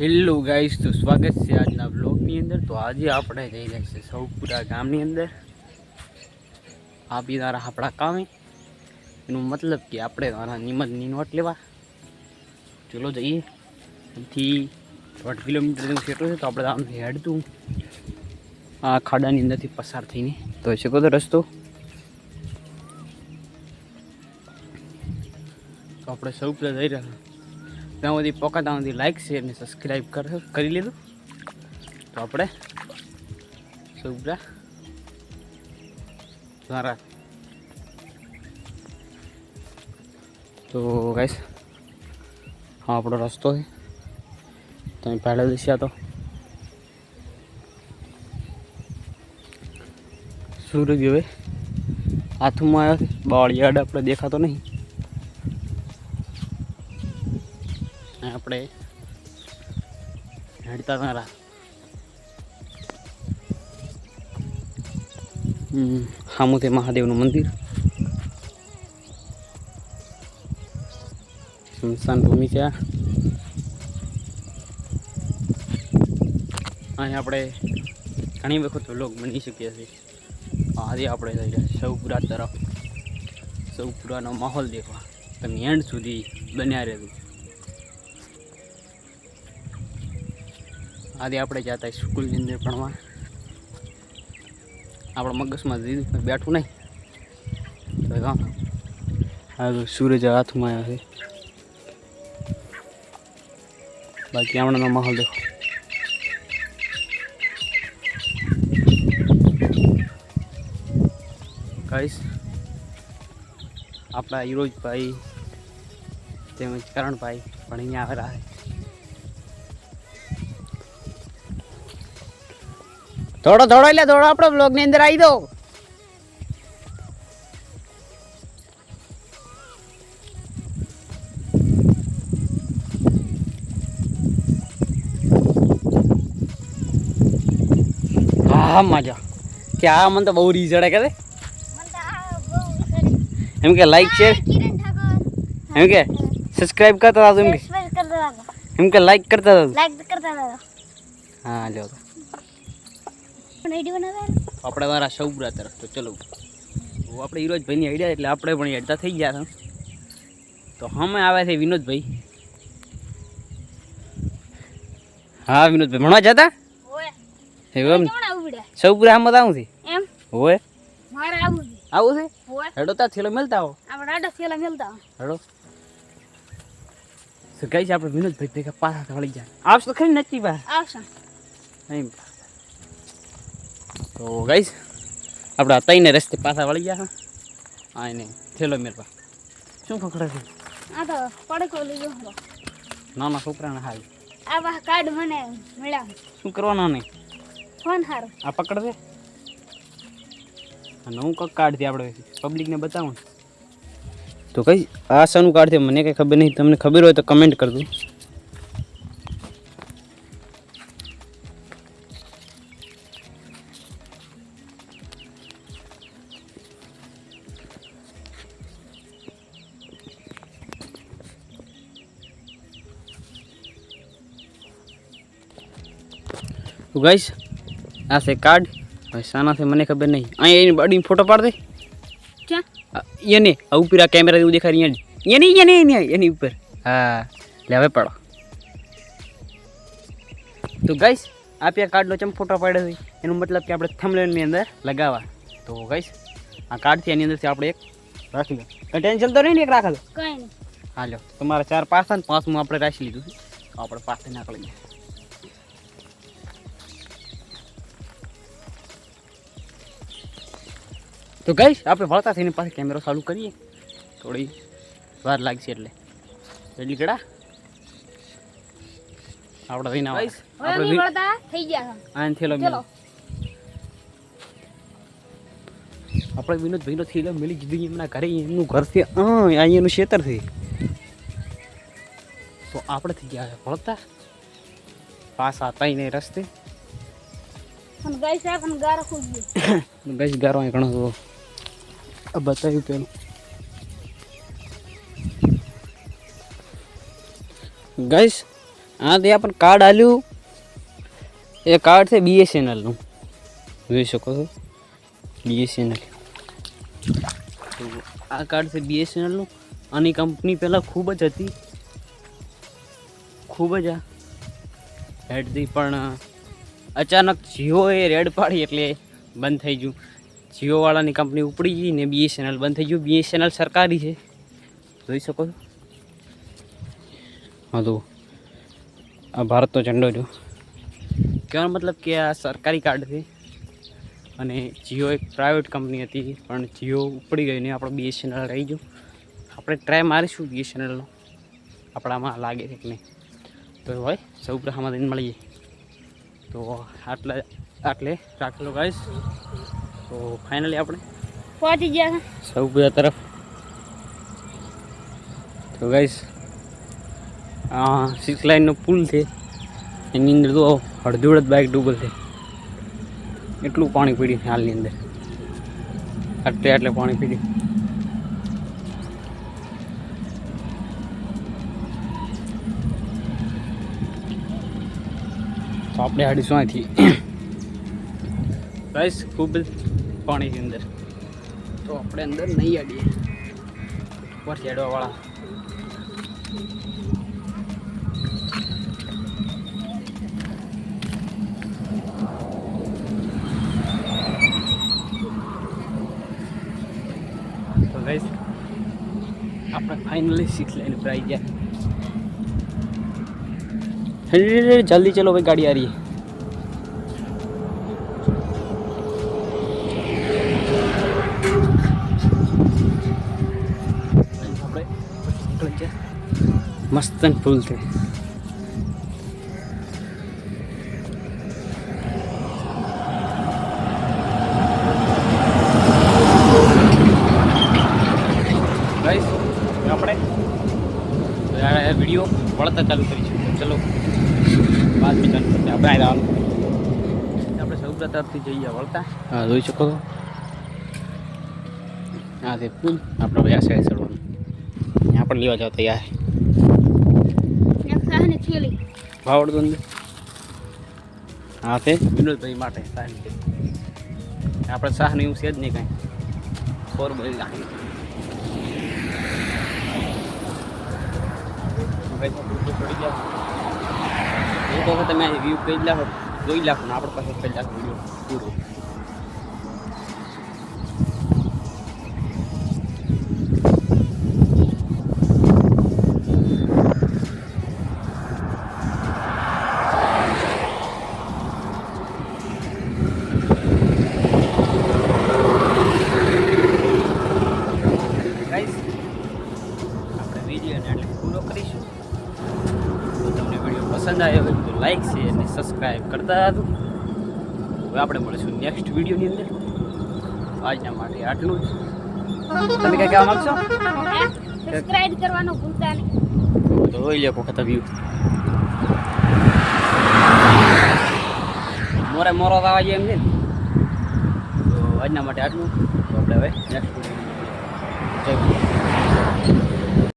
Hello guys તો સ્વાગત છે આજના બ્લોગની અંદર. તો આજે આપણે જઈ રહ્યા છીએ સૌપુરા ગામની અંદર. આપી તારા આપણા કામે. એનું મતલબ કે આપણે તારા નિમદની નોટ લેવા. ચલો જઈએ. અહીંથી દોઢ કિલોમીટરનું સેટો છે, તો આપણે આમથી હેડતું. આ ખાડાની અંદરથી પસાર થઈને. તો શકો તો રસ્તો? તો આપણે સૌપુરા જઈ રહ્યા. ત્યાં સુધી પોકા ત્યાં સુધી લાઈક શેર અને સબસ્ક્રાઈબ કર લીધું તો આપણે શુભ્રા દ્વારા. તો ગાઈસ હા આપણો રસ્તો છે. તમે પહેલો દિશા તો. સૂરજ હવે હાથમાં આવ્યો બાળિયાડ આપણે દેખાતો નહીં અને આપણે હેડતા તારા. સામું મહાદેવનું મંદિર. સ્મશાન ભૂમિ છે અહીં આપણે ઘણી વખત લોક બની શકીએ છીએ. આજે આપણે જઈ રહ્યા સૌપુરા તરફ. સૌપુરાનો માહોલ દેખવા. તમે એન્ડ સુધી બન્યા રહેતું આજે આપણે જતા સ્કૂલની અંદર ભણવા. આપણા મગજમાં દીધું બેઠું નહીં. તો કામ હા સૂરજ હાથમાં આવ્યો છે. બાકી હમણાંનો માહોલ દેખો. કહીશ આપણા યુરોજભાઈ તેમજ કરણભાઈ પણ અહીંયા આવેલા છે. થોડો થોડો એટલે થોડો આપણો બ્લોગની અંદર આવી દો. હા મજા. કે આ મને તો બહુ રી. કરે એમ કે લાઈક શેર એમ કે સબસ્ક્રાઇબ કરતા હતા એમ કે. એમ કે લાઈક કરતા હતા હા લ્યો બનાવે? આપણે મારા સૌપુરા તરફ તો ચલો. આપણે હિરોજભાઈની આઈડિયા એટલે આપણે પણ હેડતા થઈ ગયા હતા તો હમે આવે છે વિનોદભાઈ. હા વિનોદભાઈ ભણવા જતા? એમ? સૌપુરા આમ આવું છે? એમ? હોય મારે આવું છે. આવું છે? હેડો તા થેલો મેલતા હો આપણે આડો થેલો મેલતા હેડો. તો છે આપણે વિનોદભાઈ? ભેગા પાછા વળી જાય આવશે તો ખરી નથી બા આવશે. એમ. તો ગઈશ આપણા તઈને રસ્તે પાછા વળી ગયા હા. એને થેલો મેરવા. શું ખખડે છે? આ તો પડકો લઈ ગયો નાના છોકરાને હાલ. આ વાહ કાર્ડ મને મળ્યા. શું કરવાના ને? ફોન હારો. આ પકડજે. અને હું કક કાર્ડથી આપણે. પબ્લિકને બતાવું તો કઈ આ શાનું છે મને કંઈ ખબર નહીં. તમને ખબર હોય તો કમેન્ટ કરજો. તો ગઈશ આ છે કાર્ડ ભાઈ શાના છે મને ખબર નહીં. અહીંયા એની બાડીને ફોટો પાડ દે. ક્યાં? એને ઉપર આ કેમેરા જેવું દેખાય અહીંયા એની એની એની એની ઉપર. હા. લે હવે પાડો. તો ગાઈસ આ પ્યા કાર્ડનો ચમ ફોટો પાડ્યો છે? એનો મતલબ કે આપણે થંબલેનની અંદર લગાવવા. તો ગાઈસ આ કાર્ડથી એની અંદરથી આપણે એક રાખી દો. કઈ ટેન્શન તો નહીં ને એક રાખેલો દો નહીં. હા લો તમારા ચાર પાસ પાંચમું આપણે રાખી લીધું આપણે પાસે નાખી લઈએ. તો ગઈશ આપણે વળતા થઈને પાછી કેમેરો ચાલુ કરીએ. થોડી વાર લાગશે એટલે. એટલી કડા આપણે થઈને આવીશ આપણે વળતા થઈ ગયા છે. થેલો મેલો આપણે વિનોદ ભાઈનો થેલો મેલી દીધું એમના ઘરે એમનું ઘર છે અહીંયાનું ખેતર છે. તો આપણે થઈ ગયા વળતા. પાછા તઈને રસ્તે. ગઈ સાહેબ ગારો ખુદ ગઈ ગઈશ ગારો અહીં ઘણો આ બતાવ્યું પેલું ગઈશ હા તે આપણને કાર્ડ આલ્યું, એ કાર્ડ છે બીએસએનએલનું જોઈ શકો છો? બીએસએનએલ આ કાર્ડ છે બીએસએનએલનું આની કંપની પહેલાં ખૂબ જ હતી. ખૂબ જ આ. હેડ પણ અચાનક જીઓએ રેડ પાડી એટલે બંધ થઈ ગયું. જીઓવાળાની કંપની ઉપડી ગઈ ને બીએસએનએલ બંધ થઈ ગયું. બીએસએનએલ સરકારી છે. જોઈ શકો છો? હા, તો આ ભારતનો ઝંડો જો. કહેવાનો મતલબ કે આ સરકારી કાર્ડ છે. અને જીઓ એક પ્રાઇવેટ કંપની હતી, પણ જીઓ ઉપડી ગઈ ને આપણો બીએસએનએલ રહી ગયું. આપણે ટ્રાય મારીશું બીએસએનએલનો આપણામાં લાગે છે કે નહીં. તો હોય સૌ પ્રથમ મળીએ. તો આટલા આટલે રાખેલો ગાઈશ તો ફાઇનલી આપણે પહોંચી ગયા સૌપુરા તરફ. તો ગાઈસ આ સિક્સ લાઇનનો પુલ છે. એની અંદર તો અડધું જ બાઇક ડૂબલ છે. એટલું પાણી પીડ્યું છે હાલની અંદર. આટલે આટલે પાણી પીડ્યું. તો આપણે હાડીશું અહીંથી. ગાઈસ, ખૂબ પાણીની અંદર. તો આપણે અંદર નહીં અડીએ ઉપર ચડવાવાળા. તો ગાઈસ, આપણે ફાઇનલી સિક્સ લાઈન પર આવી ગયા. જલ્દી ચલો ભાઈ, ગાડી આ રહી મસ્ત ફૂલ છે આપણે વીડિયો વળતા ચાલુ કરીશું ચલો બાદ ચાલુ કરते આપણે આવવાનું આપણે સૌ તરફથી જઈએ વળતા. હા જોઈ શકો છો. હા તે પુલ. આપણે આ સાઈડ ચડવાનું. ત્યાં પણ લેવા જાવ તૈયાર. સાહની થેલી. ભાવડતું અંદર હા તે? વિનોદભાઈ માટે સાહેબ. આપણે આપણે શાહને એવું છે જ નહીં કાંઈ. ફોર એક વખત તમે વ્યૂ કહી લાખો જોઈ લાખો ને આપણે પાસે કહી લાખો વીડિયો પૂરો ગાઈસ આપણે વિડીયોને એટલે પૂરો કરીશું. તો તમને વીડિયો પસંદ આવ્યો હોય તો લાઈક છે અને સબસ્ક્રાઈબ કરતા હતું હવે આપણે મળીશું નેક્સ્ટ વિડીયોની અંદર. આજના માટે આટલું જ. તમે કઈ કહેવા માંગશો? સબસ્ક્રાઇબ કરવાનું ભૂલતા નહીં. તો જોઈ લે વખત વ્યૂ મોરે મોરો આવે એમ ને તો આજના માટે આટલું. તો આપણે હવે નેક્સ્ટ વીડિયો જય ગુરુ.